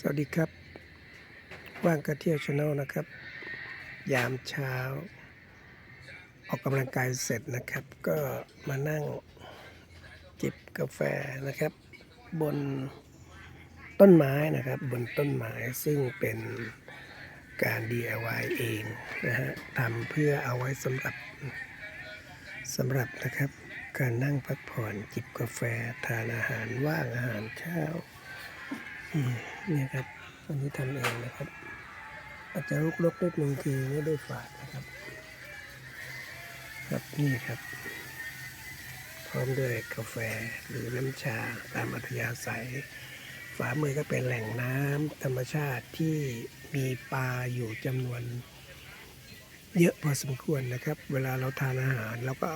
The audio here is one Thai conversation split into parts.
สวัสดีครับ ว่างกระเที่ยวชาแนลนะครับ ยามเช้า ออกกำลังกายเสร็จนะครับ ก็มานั่งจิบกาแฟนะครับ บนต้นไม้นะครับ บนต้นไม้ซึ่งเป็นการ DIY เองนะฮะทำเพื่อเอาไว้สำหรับสำหรับนะครับ การนั่งพักผ่อนจิบกาแฟทานอาหารว่างอาหารเช้า นี่ครับอันนี้ทำเองนะครับ อาจจะรกๆนิดนึงคือไม่ได้ฝาดนะครับ ครับนี่ครับ พร้อมด้วยกาแฟหรือน้ำชาตามอัธยาศัยฝามือก็เป็นแหล่งน้ำธรรมชาติที่มีปลาอยู่จำนวน เยอะพอสมควรนะครับ เวลาเราทานอาหารเราก็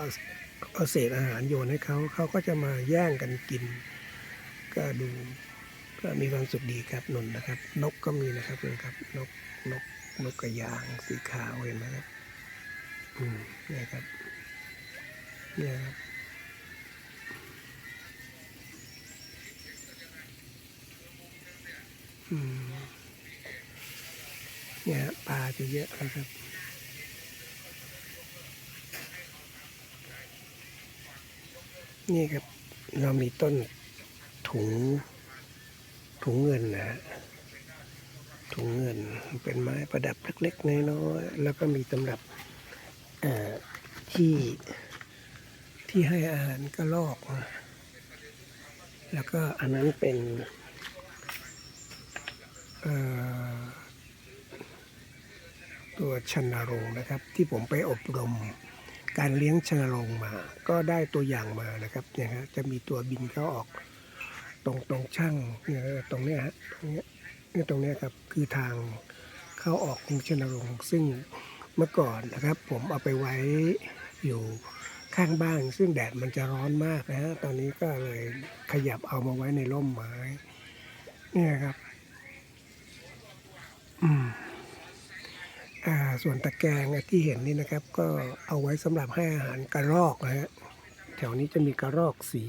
เอาเศษอาหารโยนให้เขาเขาก็จะมาแย่งกันกิน ก็ดู ก็มีความสุขดีครับนนท์นะครับ นกก็มีนะครับเลยครับ นกนกนกกระยางสีขาวเห็นไหมครับอืมเนี่ยครับเนี่ยครับอืมเนี่ยปลาจะเยอะนะครับนี่ครับเรามีต้นถุง ถุงเงินนะถุงเงินเป็นไม้ประดับเล็กๆน้อยๆแล้วก็มีสำหรับที่ที่ให้อาหารกระรอก แล้วก็อันนั้นเป็นตัวชันรงนะครับ ที่ผมไปอบรมการเลี้ยงชนรงมา ก็ได้ตัวอย่างมานะครับเนี่ยฮะจะมีตัวบินเข้าออก ตรงตรงช่างเนี่ยตรงเนี้ยฮะตรงเนี้ยเนี่ยตรงเนี้ยครับคือทางเข้าออกของชนรงค์ซึ่งเมื่อก่อนนะครับ ผมเอาไปไว้อยู่ข้างบ้าน ซึ่งแดดมันจะร้อนมากนะฮะตอนนี้ก็เลยขยับเอามาไว้ในร่มไม้เนี่ยครับอืมอ่าส่วนตะแกรงที่เห็นนี่นะครับ ก็เอาไว้สำหรับให้อาหารกระรอกนะฮะแถวนี้จะมีกระรอกสี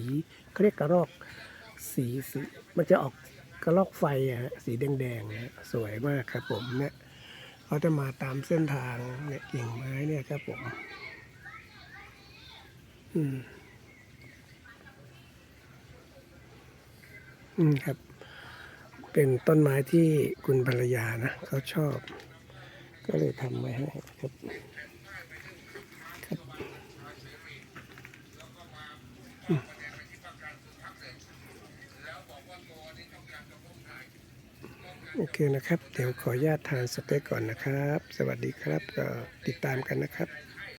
เขาเรียกกระรอก สีสีมันจะออกกระรอกไฟอะฮะสีแดงๆนะสวยมากครับผมเนี่ยเขาจะมาตามเส้นทางเนี่ยกิ่งไม้เนี่ยครับผมอืมอืมครับ เป็นต้นไม้ที่คุณภรรยานะเขาชอบ ก็เลยทำไว้ให้ครับ โอเคนะครับ เดี๋ยวขออนุญาตทานสเต็กก่อนนะครับ สวัสดีครับก็ติดตามกันนะครับ